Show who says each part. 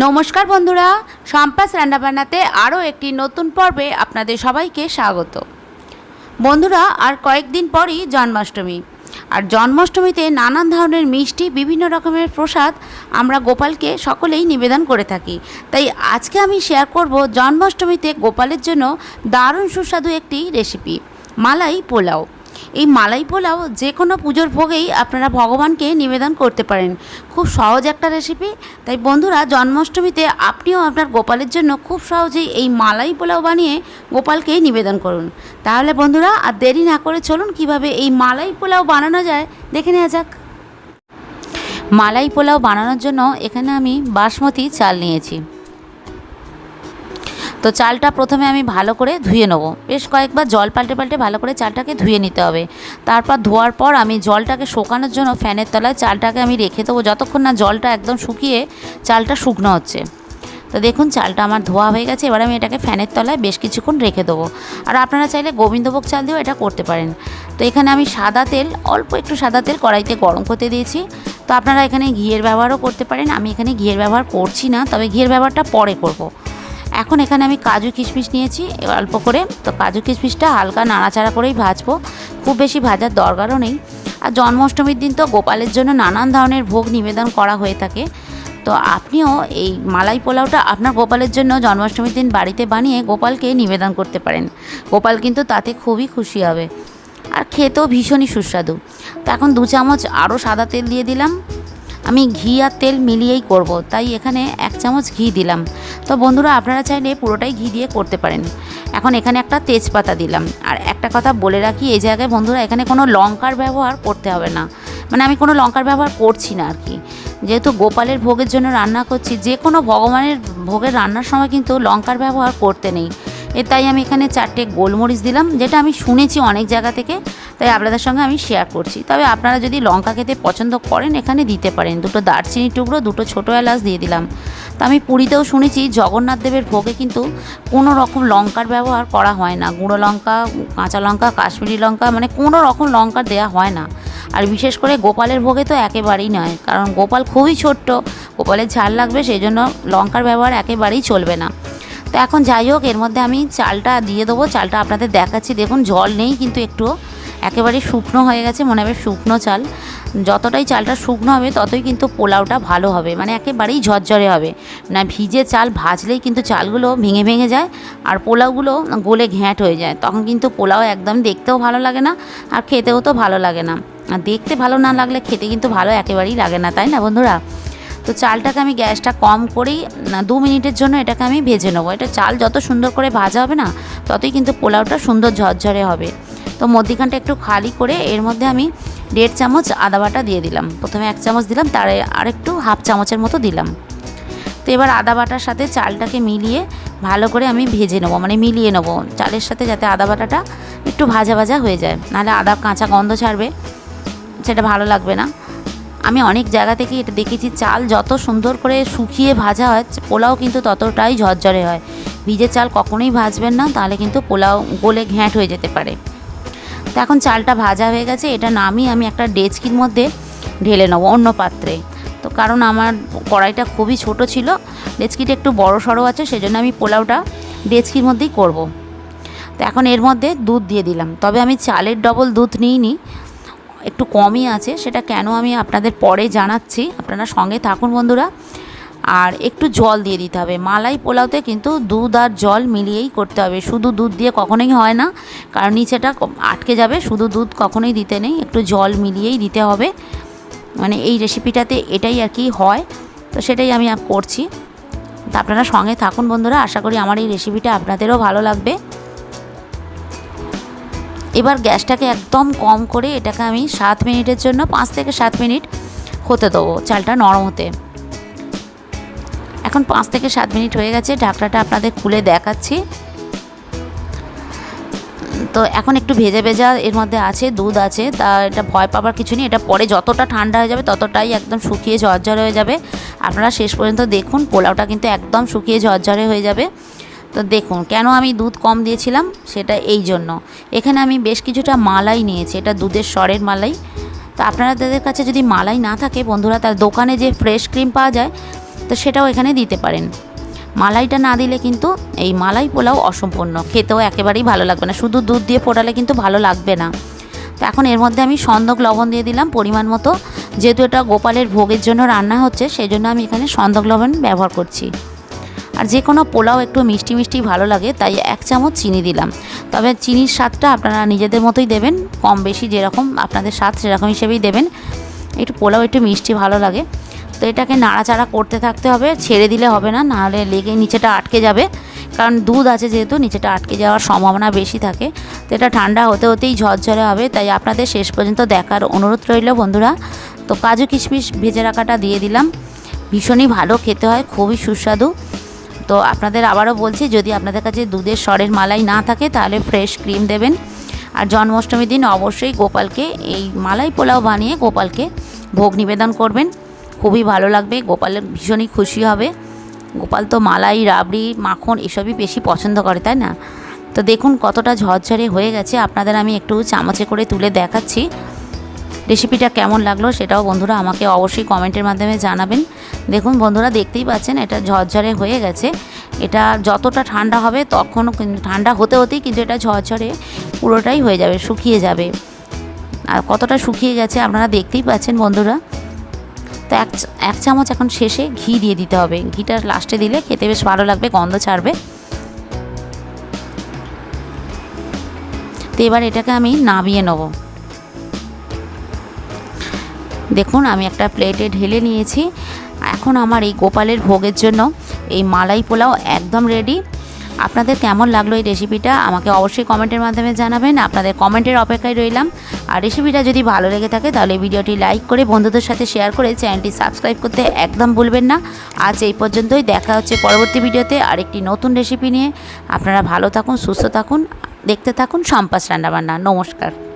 Speaker 1: নমস্কার বন্ধুরা সম্পাস রান্নাবান্নাতে আরও একটি নতুন পর্বে আপনাদের সবাইকে স্বাগত। বন্ধুরা, আর কয়েকদিন পরই জন্মাষ্টমী। আর জন্মাষ্টমীতে নানান ধরনের মিষ্টি, বিভিন্ন রকমের প্রসাদ আমরা গোপালকে সকলেই নিবেদন করে থাকি। তাই আজকে আমি শেয়ার করব জন্মাষ্টমীতে গোপালের জন্য দারুণ সুস্বাদু একটি রেসিপি মালাই পোলাও। এই মালাই পোলাও যে কোনো পুজোর ভোগেই আপনারা ভগবানকে নিবেদন করতে পারেন। খুব সহজ একটা রেসিপি তাই বন্ধুরা, জন্মাষ্টমীতে আপনিও আপনার গোপালের জন্য খুব সহজেই এই মালাই পোলাও বানিয়ে গোপালকে নিবেদন করুন। তাহলে বন্ধুরা, আর দেরি না করে চলুন কীভাবে এই মালাই পোলাও বানানো যায়, দেখে নেওয়া যাক। মালাই পোলাও বানানোর জন্য এখানে আমি বাসমতি চাল নিয়েছি। তো চালটা প্রথমে আমি ভালো করে ধুয়ে নেব। বেশ কয়েকবার জল পাল্টে পাল্টে ভালো করে চালটাকে ধুয়ে নিতে হবে। তারপর ধোয়ার পর আমি জলটাকে শোকানোর জন্য ফ্যানের তলায় চালটাকে আমি রেখে দেবো। যতক্ষণ না জলটা একদম শুকিয়ে চালটা শুকনো হচ্ছে। তো দেখুন, চালটা আমার ধোয়া হয়ে গেছে। এবার আমি এটাকে ফ্যানের তলায় বেশ কিছুক্ষণ রেখে দেবো। আর আপনারা চাইলে গোবিন্দভোগ চাল দিয়েও এটা করতে পারেন। তো এখানে আমি সাদা তেল, অল্প একটু সাদা তেল কড়াইতে গরম করতে দিয়েছি। তো আপনারা এখানে ঘিয়ের ব্যবহারও করতে পারেন। আমি এখানে ঘিয়ের ব্যবহার করছি না, তবে ঘিয়ের ব্যবহারটা পরে করব। এখন এখানে আমি কাজু কিশমিশ নিয়েছি অল্প করে। তো কাজু কিশমিশটা হালকা নাড়াচাড়া করেই ভাজবো। খুব বেশি ভাজার দরকারও নেই। আর জন্মাষ্টমীর দিন তো গোপালের জন্য নানান ধরনের ভোগ নিবেদন করা হয়ে থাকে। তো আপনিও এই মালাই পোলাওটা আপনার গোপালের জন্য জন্মাষ্টমীর দিন বাড়িতে বানিয়ে গোপালকে নিবেদন করতে পারেন। গোপাল কিন্তু তাতে খুবই খুশি হবে। আর খেতেও ভীষণই সুস্বাদু। তো এখন দু চামচ আরও সাদা তেল দিয়ে দিলাম। আমি ঘি আর তেল মিলিয়েই করব, তাই এখানে এক চামচ ঘি দিলাম। তো বন্ধুরা, আপনারা চাইলে পুরোটাই ঘি দিয়ে করতে পারেন। এখন এখানে একটা তেজপাতা দিলাম। আর একটা কথা বলে রাখি, এই জায়গায় বন্ধুরা, এখানে কোনো লঙ্কার ব্যবহার করতে হবে না। মানে আমি কোনো লঙ্কার ব্যবহার করছি না আর কি যেহেতু গোপালের ভোগের জন্য রান্না করছি, যে কোনো ভগবানের ভোগের রান্নার সময় কিন্তু লঙ্কার ব্যবহার করতে নেই। এ তাই আমি এখানে চারটে গোলমরিচ দিলাম, যেটা আমি শুনেছি অনেক জায়গা থেকে, তাই আপনাদের সঙ্গে আমি শেয়ার করছি। তবে আপনারা যদি লঙ্কা খেতে পছন্দ করেন, এখানে দিতে পারেন। দুটো দারচিনি টুকরো, দুটো ছোটো এলাচ দিয়ে দিলাম। তো আমি পুরীতেও শুনেছি জগন্নাথ দেবের ভোগে কিন্তু কোনো রকম লঙ্কার ব্যবহার করা হয় না। গুঁড়ো লঙ্কা, কাঁচা লঙ্কা, কাশ্মীরি লঙ্কা মানে কোনো রকম লঙ্কা দেওয়া হয় না। আর বিশেষ করে গোপালের ভোগে তো একেবারেই নয়, কারণ গোপাল খুবই ছোট্ট, গোপালের ঝাল লাগবে সেই জন্য লঙ্কার ব্যবহার একেবারেই চলবে না। তো এখন যাই হোক, এর মধ্যে আমি চালটা দিয়ে দেবো। চালটা আপনাদের দেখাচ্ছি। দেখুন, জল নেই কিন্তু একটু। একেবারে শুকনো হয়ে গেছে, মনে হবে শুকনো চাল। যতটাই চালটা শুকনো হবে, ততই কিন্তু পোলাওটা ভালো হবে। মানে একেবারেই ঝরঝরে হবে। না, ভিজে চাল ভাজলেই কিন্তু চালগুলো ভেঙে ভেঙে যায় আর পোলাওগুলো গোলে ঘ্যাঁট হয়ে যায়। তখন কিন্তু পোলাও একদম দেখতেও ভালো লাগে না আর খেতেও তো ভালো লাগে না। আর দেখতে ভালো না লাগলে খেতে কিন্তু ভালো একেবারেই লাগে না, তাই না বন্ধুরা? তো চালটাকে আমি গ্যাসটা কম করেই দু মিনিটের জন্য এটাকে আমি ভেজে নেব। এটা চাল যত সুন্দর করে ভাজা হবে না, ততই কিন্তু পোলাওটা সুন্দর ঝরঝরে হবে। তো মধ্যিখানটা একটু খালি করে এর মধ্যে আমি দেড় চামচ আদা বাটা দিয়ে দিলাম। প্রথমে এক চামচ দিলাম, তার আর একটু হাফ চামচের মতো দিলাম। তো এবার আদা বাটার সাথে চালটাকে মিলিয়ে ভালো করে আমি ভেজে নেব মানে মিলিয়ে নেব চালের সাথে যাতে আদা বাটাটা একটু ভাজা ভাজা হয়ে যায়। নাহলে আদা কাঁচা গন্ধ ছাড়বে, সেটা ভালো লাগবে না। আমি অনেক জায়গা থেকে এটা দেখেছি, চাল যত সুন্দর করে শুকিয়ে ভাজা হয়, পোলাও কিন্তু ততটাই ঝরঝরে হয়। ভিজে চাল কখনোই ভাজবেন না, তাহলে কিন্তু পোলাও গলে ঘ্যাঁট হয়ে যেতে পারে। তো এখন চালটা ভাজা হয়ে গেছে, এটা নামিয়ে আমি একটা ডেচকির মধ্যে ঢেলে নেব অন্য পাত্রে। তো কারণ আমার কড়াইটা খুবই ছোট ছিল, ডেচকিটা একটু বড় সড়ো আছে, সেজন্য আমি পোলাওটা ডেচকির মধ্যেই করব। তো এখন এর মধ্যে দুধ দিয়ে দিলাম, তবে আমি চালের ডবল দুধ নিইনি একটু কমই আছে, সেটা কেন আমি আপনাদের পরে জানাচ্ছি। আপনারা সঙ্গে থাকুন বন্ধুরা। আর একটু জল দিয়ে দিতে হবে। মালাই পোলাওতে কিন্তু দুধ আর জল মিলিয়েই করতে হবে। শুধু দুধ দিয়ে কখনোই হয় না, কারণ নিচেটা আটকে যাবে। শুধু দুধ কখনোই দিতে নেই, একটু জল মিলিয়েই দিতে হবে। মানে এই রেসিপিটাতে এটাই আর কি হয়, তো সেটাই আমি করছি। তা আপনারা সঙ্গে থাকুন বন্ধুরা। আশা করি আমার এই রেসিপিটা আপনাদেরও ভালো লাগবে। এবার গ্যাসটাকে একদম কম করে এটাকে আমি সাত মিনিটের জন্য, পাঁচ থেকে সাত মিনিট হতে দেবো চালটা নরম হতে। এখন পাঁচ থেকে সাত মিনিট হয়ে গেছে, ঢাকনাটা আপনাদের খুলে দেখাচ্ছি। তো এখন একটু ভেজে ভেজা এর মধ্যে আছে, দুধ আছে, তা এটা ভয় পাবার কিছু নেই, এটা পরে যতটা ঠান্ডা হয়ে যাবে ততটাই একদম শুকিয়ে ঝরঝরে হয়ে যাবে। আপনারা শেষ পর্যন্ত দেখুন, পোলাওটা কিন্তু একদম শুকিয়ে ঝরঝরে হয়ে যাবে। তো দেখুন, কেন আমি দুধ কম দিয়েছিলাম? সেটা এই জন্য। এখানে আমি বেশ কিছুটা মালাই নিয়েছি, এটা দুধের স্বরের মালাই। তো আপনাদের কাছে যদি মালাই না থাকে বন্ধুরা তার দোকানে যে ফ্রেশ ক্রিম পাওয়া যায়, তো সেটাও এখানে দিতে পারেন। মালাইটা না দিলে কিন্তু এই মালাই পোলাও অসম্পূর্ণ, খেতেও একেবারেই ভালো লাগবে না। শুধু দুধ দিয়ে ফোটালে কিন্তু ভালো লাগবে না। তো এখন এর মধ্যে আমি সন্দক লবণ দিয়ে দিলাম পরিমাণ মতো। যেহেতু এটা গোপালের ভোগের জন্য রান্না হচ্ছে সেই জন্য আমি এখানে সন্দক লবণ ব্যবহার করছি। আর যে কোনো পোলাও একটু মিষ্টি মিষ্টি ভালো লাগে, তাই এক চামচ চিনি দিলাম। তবে চিনির স্বাদটা আপনারা নিজেদের মতোই দেবেন, কম বেশি যেরকম আপনাদের স্বাদ সেরকম হিসেবেই দেবেন। একটু পোলাও একটু মিষ্টি ভালো লাগে। তো এটাকে নাড়াচাড়া করতে থাকতে হবে, ছেড়ে দিলে হবে না, নাহলে লেগে নিচেটা আটকে যাবে। কারণ দুধ আছে যেহেতু, নিচেটা আটকে যাওয়ার সম্ভাবনা বেশি থাকে। তো এটা ঠান্ডা হতে হতেই ঝরঝরে হবে, তাই আপনাদের শেষ পর্যন্ত দেখার অনুরোধ রইল বন্ধুরা। তো কাজু কিশমিশ ভেজে রাখাটা দিয়ে দিলাম। ভীষণই ভালো খেতে হয়, খুবই সুস্বাদু। তো আপনাদের আবারও বলছি, যদি আপনাদের কাছে দুধের স্বরের মালাই না থাকে, তাহলে ফ্রেশ ক্রিম দেবেন। আর জন্মাষ্টমীর দিন অবশ্যই গোপালকে এই মালাই পোলাও বানিয়ে গোপালকে ভোগ নিবেদন করবেন। খুবই ভালো লাগবে গোপালের ভীষণই খুশি হবে। গোপাল তো মালাই, রাবড়ি, মাখন এসবই বেশি পছন্দ করে, তাই না? তো দেখুন কতটা ঝরঝরে হয়ে গেছে। আপনাদের আমি একটু চামচে করে তুলে দেখাচ্ছি। রেসিপিটা কেমন লাগল সেটাও বন্ধুরা আমাকে অবশ্যই কমেন্টের মাধ্যমে জানাবেন। দেখুন, বন্ধুরা দেখতেই পাচ্ছেন, এটা ঝরঝরে হয়ে গেছে। এটা যতটা ঠান্ডা হবে তখন কিন্তু, ঠান্ডা হতে হতেই কিন্তু এটা ঝরঝরে পুরোটাই হয়ে যাবে, শুকিয়ে যাবে। আর কতটা শুকিয়ে গেছে আপনারা দেখতেই পাচ্ছেন, বন্ধুরা। তো এক এক চামচ এখন শেষে ঘি দিয়ে দিতে হবে। ঘিটা লাস্টে দিলে খেতে বেশ ভালো লাগবে, গন্ধ ছাড়বে। তো এবার এটাকে আমি নামিয়ে নেব। দেখুন, আমি একটা প্লেটে ঢেলে নিয়েছি। এখন আমার এই গোপালের ভোগের জন্য এই মালাই পোলাও একদম রেডি আপনাদের কেমন লাগল এই রেসিপিটা আমাকে অবশ্যই কমেন্টের মাধ্যমে জানাবেন। আপনাদের কমেন্টের অপেক্ষায় রইলাম। আর রেসিপিটা যদি ভালো লেগে থাকে, তাহলে ভিডিওটি লাইক করে বন্ধুদের সাথে শেয়ার করে চ্যানেলটি সাবস্ক্রাইব করতে একদম ভুলবেন না। আজ এই পর্যন্তই। দেখা হচ্ছে পরবর্তী ভিডিওতে আরেকটি নতুন রেসিপি নিয়ে। আপনারা ভালো থাকুন, সুস্থ থাকুন, দেখতে থাকুন, সম্পাস রান্নাবান্না। নমস্কার।